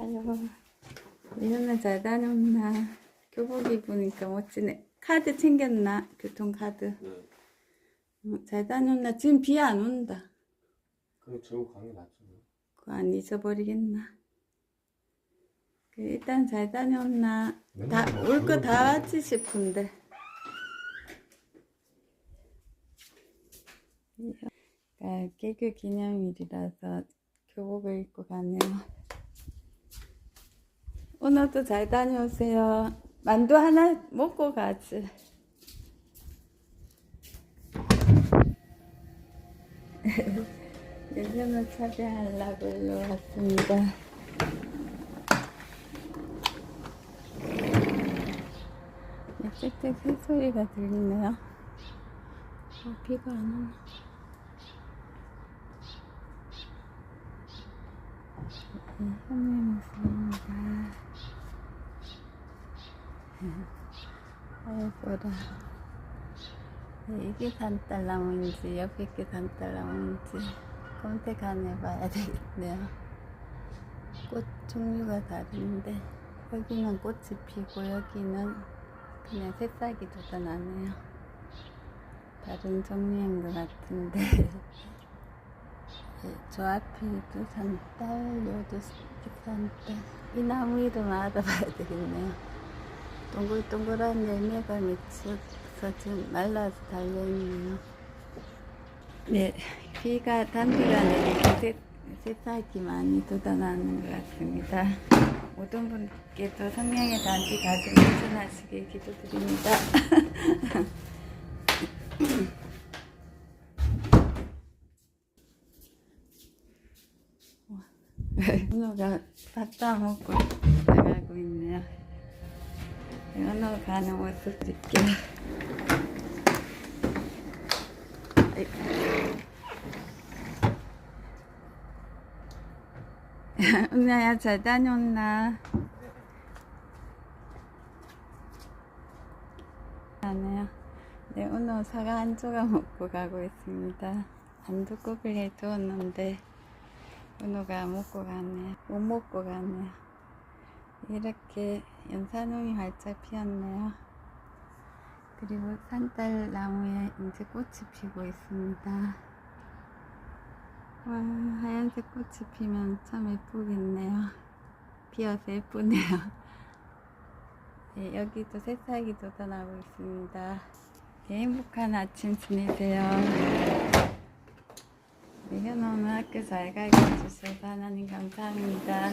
아유, 이현아 잘 다녔나? 교복 입으니까 멋지네. 카드 챙겼나? 교통카드. 네. 어, 잘 다녔나? 지금 비 안 온다. 그럼 들고 가는 게 낫죠. 그거 안 잊어버리겠나? 그 일단 잘 다녔나? 다, 올 거 다 왔지 싶은데. 아, 개교 기념일이라서 교복을 입고 가네요. 오늘도 잘 다녀오세요. 만두 하나 먹고 가지. 예전을 차지하려고 일로 왔습니다. 짹짹 새소리가 들리네요. 어, 비가 안 오네. 네, 현미 모습입니다. 아이고라. 네, 이게 산딸나무인지 옆에 게 산딸나무인지 검색해봐야 되겠네요. 꽃 종류가 다른데 여기는 꽃이 피고 여기는 그냥 새싹이 돋아나네요. 다른 종류인 것 같은데 네, 저 앞에도 산딸, 요도 산딸 이 나무 이름 알아봐야 되겠네요. 동글동글한 열매가 맺혀서 말라서 달려있네요. 네, 비가 내리고 새, 새싹이 많이 돋아나는 것 같습니다. 모든 분께도 성령의 단비 가슴 실천하시길 기도드립니다. 은호가 밥다 먹고 나가고 있네요. 은호 가는 모습 찍게. 은호야 잘 다녀왔나? 안해요. 네, 오늘 사과 한 조각 먹고 가고 있습니다. 안두국을 해두었는데 은호가 먹고 가네. 못 먹고 가네요. 이렇게 연산홍이 활짝 피었네요. 그리고 산딸 나무에 이제 꽃이 피고 있습니다. 와, 하얀색 꽃이 피면 참 예쁘겠네요. 피어서 예쁘네요. 네, 여기도 새싹이 돋아나고 있습니다. 네, 행복한 아침 지내세요. 네, 현엄은 학교 잘 가게 해주셔서 하나님 감사합니다.